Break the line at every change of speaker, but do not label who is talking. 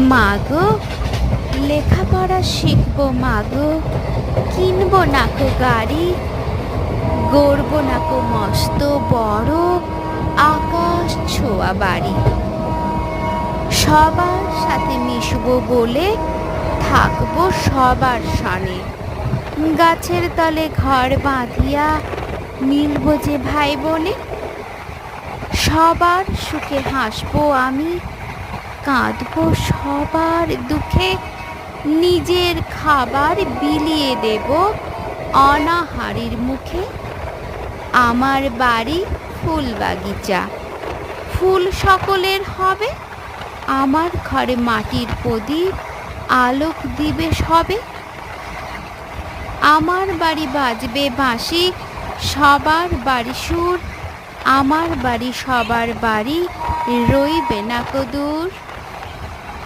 মাগো, লেখাপড়া শিখব মাগো, কিনবো নাকো গাড়ি, গড়বো নাকো মস্ত বড় আকাশ ছোঁয়া বাড়ি। সবার সাথে মিশবো বলে থাকব সবার সনে। গাছের তলে ঘর বাঁধিয়া মিলবো যে ভাই বোনে। সবার সুখে হাসবো আমি কাঁদবো সবার দুঃখে, নিজের খাবার বিলিয়ে দেব অনাহারির মুখে। আমার বাড়ি ফুল বাগিচা ফুল সকলের হবে, আমার ঘরে মাটির প্রদীপ, আলোক দিবে সবে আমার বাড়ি বাজবে বাঁশি, সবার বাড়ি সুর, আমার বাড়ি সবার বাড়ি রইবে না কদূর।